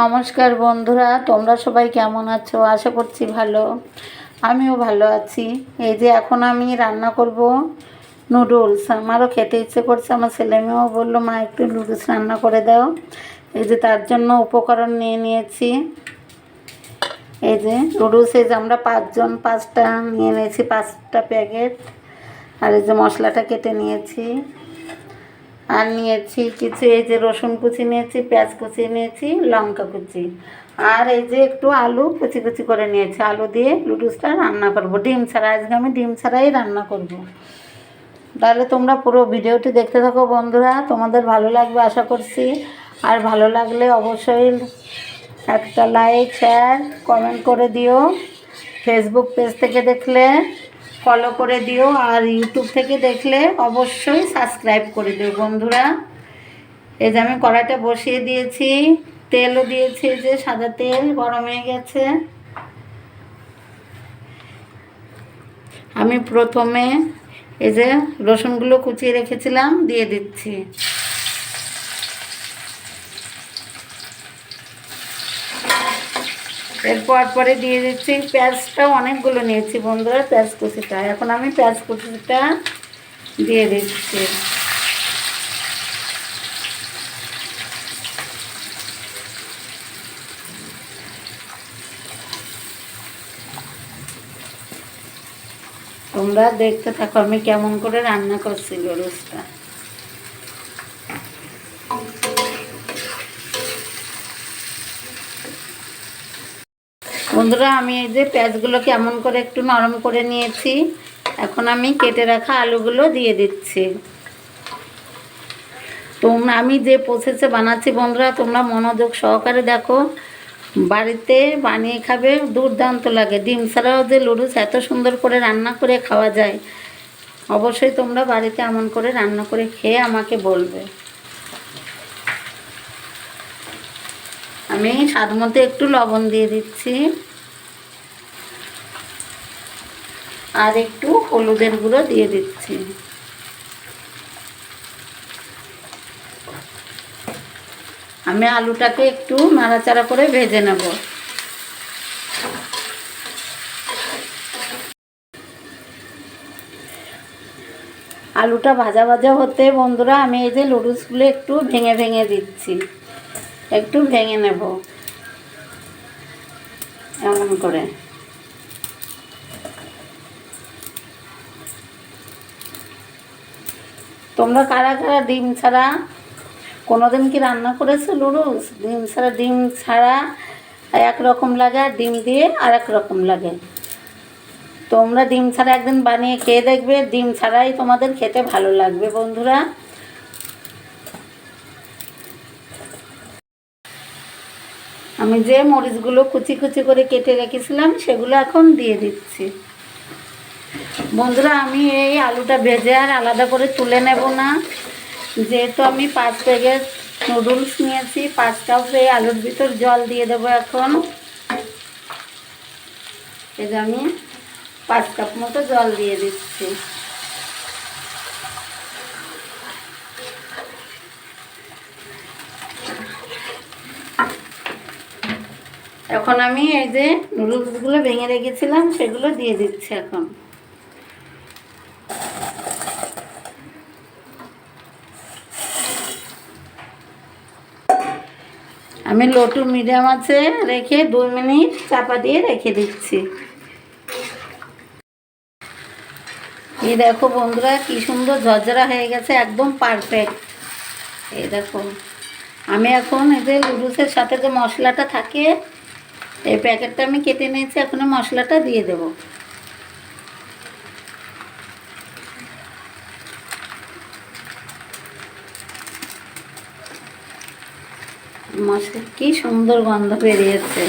নমস্কার বন্ধুরা, তোমরা সবাই কেমন আছো? আশা করছি ভালো। আমিও ভালো আছি। এই যে এখন আমি রান্না করব নুডলস। আমারও খেতে ইচ্ছে করছে। আমার ছেলে মেয়েও বলল, মা, একটু নুডলস রান্না করে দাও। এই যে তার জন্য উপকরণ নিয়ে নিয়েছি। এই যে নুডলস, এই যে আমরা পাঁচজন, পাঁচটা নিয়ে নিয়েছি, পাঁচটা প্যাকেট। আর এই যে মশলাটা কেটে নিয়েছি। আর নিয়েছি কিছু, এই যে রসুন কুচি নিয়েছি, পেঁয়াজ কুচি নিয়েছি, লঙ্কা কুচি। আর এই যে একটু আলু কুচি কুচি করে নিয়েছি। আলু দিয়ে লুডুসটা রান্না করব। ডিম ছাড়া, আজকে আমি ডিম ছাড়াই রান্না করব। তাহলে তোমরা পুরো ভিডিওটি দেখতে থাকো বন্ধুরা। তোমাদের ভালো লাগবে আশা করছি। আর ভালো লাগলে অবশ্যই একটা লাইক শেয়ার কমেন্ট করে দিও। ফেসবুক পেজ থেকে দেখলে ফলো করে দিও আর ইউটিউব থেকে দেখলে অবশ্যই সাবস্ক্রাইব করে দিও বন্ধুরা। এই যে আমি কড়াইটা বসিয়ে দিয়েছি, তেলও দিয়েছি যে সাদা তেল গরম হয়ে গেছে। আমি প্রথমে এই যে রসুনগুলো কুচিয়ে রেখেছিলাম, দিয়ে দিচ্ছি। এরপর পরে দিয়ে দিচ্ছি পেঁয়াজটা অনেকগুলো নিয়েছি বন্ধুরা, পেঁয়াজ কুচিটা। এখন আমি পেঁয়াজ কুচিটা দিয়ে দিচ্ছি। তোমরা দেখতে থাকো আমি কেমন করে রান্না করছি গরুসটা। বন্ধুরা, আমি এই যে পেঁয়াজগুলো কেমন করে একটু নরম করে নিয়েছি। এখন আমি কেটে রাখা আলুগুলো দিয়ে দিচ্ছি। তোমরা, আমি যে প্রসেসে বানাচ্ছি বন্ধুরা, তোমরা মনোযোগ সহকারে দেখো। বাড়িতে বানিয়ে খাবে, দুর্দান্ত লাগে। ডিম ছাড়াও যে লুডুস এত সুন্দর করে রান্না করে খাওয়া যায়, অবশ্যই তোমরা বাড়িতে এমন করে রান্না করে খেয়ে আমাকে বলবে। আমি স্বাদ মতো একটু লবণ দিয়ে দিচ্ছি। আর একটু হলুদের গুঁড়ো দিয়ে দিচ্ছি। আমি আলুটাকে একটু নাড়াচাড়া করে ভেজে নেব। আলুটা ভাজা ভাজা হতে বন্ধুরা, আমি এই যে লুডুসগুলো একটু ভেঙে ভেঙে দিচ্ছি। একটু ভেঙে নেব। এমন করে। তোমরা কারা কারা ডিম ছাড়া কোনোদিন কি রান্না করেছ লুডুস ডিম ছাড়া ডিম ছাড়া এক রকম লাগে আর ডিম দিয়ে আর এক রকম লাগে। তোমরা ডিম ছাড়া একদিন বানিয়ে খেয়ে দেখবে, ডিম ছাড়াই তোমাদের খেতে ভালো লাগবে, বন্ধুরা। আমি যে মরিচগুলো কুচি কুচি করে কেটে রেখেছিলাম, সেগুলো এখন দিয়ে দিচ্ছি। বন্ধুরা, আমি এই আলুটা ভেজে আর আলাদা করে তুলে নেব না। যেহেতু আমি পাঁচ প্যাকেট নুডলস নিয়েছি, পাঁচ কাপ এই আলুর ভিতর জল দিয়ে দেবো এখন। এই যে আমি পাঁচ কাপ মতো জল দিয়ে দিচ্ছি। এখন আমি এই যে নুডলসগুলো ভেঙে রেখেছিলাম, সেগুলো দিয়ে দিচ্ছি এখন। আমি লটু মিডিয়াম আছে, রেখে দুই মিনিট চাপা দিয়ে রেখে দিচ্ছি। এই দেখো বন্ধুরা, কি সুন্দর ঝরঝরা হয়ে গেছে, একদম পারফেক্ট এই দেখো, আমি এখন এই যে লুডুসের সাথে যে মশলাটা থাকে, এই প্যাকেটটা আমি কেটে নিয়েছি, এখন মশলাটা দিয়ে দেবো। মশলা কি সুন্দর গন্ধ বেরিয়েছে।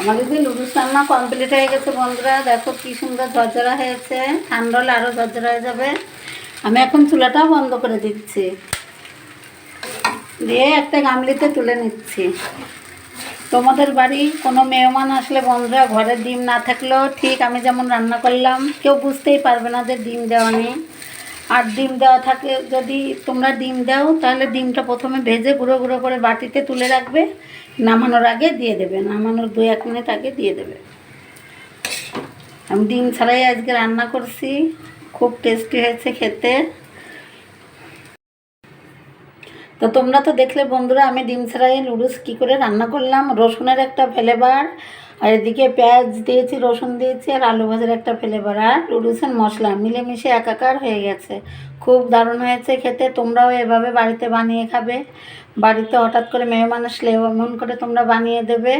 আমাদের যে লুডুস রান্না কমপ্লিট হয়ে গেছে বন্ধুরা, দেখো কি সুন্দর ঝরঝরা হয়েছে। ঠান্ডা হলে আরও ঝরঝরা হয়ে যাবে। আমি এখন চুলাটাও বন্ধ করে দিচ্ছি। দিয়ে একটা গামলিতে তুলে নিচ্ছি। তোমাদের বাড়ি কোনো মেহমান আসলে বন্ধুরা, ঘরে ডিম না থাকলেও ঠিক আমি যেমন রান্না করলাম, কেউ বুঝতেই পারবে না যে ডিম দেওয়া নেই। আর ডিম দেওয়া থাকে, যদি তোমরা ডিম দাও, তাহলে ডিমটা প্রথমে ভেজে গুঁড়ো গুঁড়ো করে বাটিতে তুলে রাখবে, নামানোর আগে দিয়ে দেবে, নামানোর দু এক মিনিট আগে দিয়ে দেবে। আমি ডিম ছাড়াই আজকে রান্না করছি, খুব টেস্টি হয়েছে খেতে। তো তোমরা তো দেখলে বন্ধুরা, আমি ডিম ছাড়াই নুডলস কী করে রান্না করলাম? রসুনের একটা ফ্লেভার, আর এদিকে পেঁয়াজ দিয়েছি, রসুন দিয়েছি, আর আলু ভাজার একটা ফ্লেভার, আর নুডলসের মশলা মিলেমিশে একাকার হয়ে গেছে। খুব দারুণ হয়েছে খেতে, তোমরাও এভাবে বাড়িতে বানিয়ে খাবে। বাড়িতে হঠাৎ করে মেহমান আসলে এমন করে তোমরা বানিয়ে দেবে।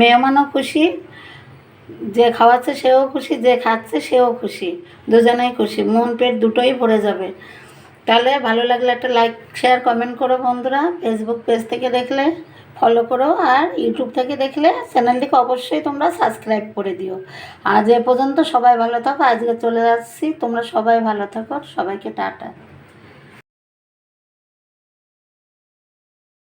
মেহমানও খুশি, যে খাওয়াচ্ছে সেও খুশি, যে খাচ্ছে সেও খুশি, দুজনেই খুশি, মন পেট দুটোই ভরে যাবে। তাহলে ভালো লাগলে একটা লাইক শেয়ার কমেন্ট করো বন্ধুরা। ফেসবুক পেজ থেকে দেখলে ফলো করো আর ইউটিউব থেকে দেখলে চ্যানেলটিকে অবশ্যই তোমরা সাবস্ক্রাইব করে দিও। আজ এ পর্যন্ত সবাই ভালো থাকো। আজকে চলে যাচ্ছি তোমরা সবাই ভালো থাকো। সবাইকে টাটা।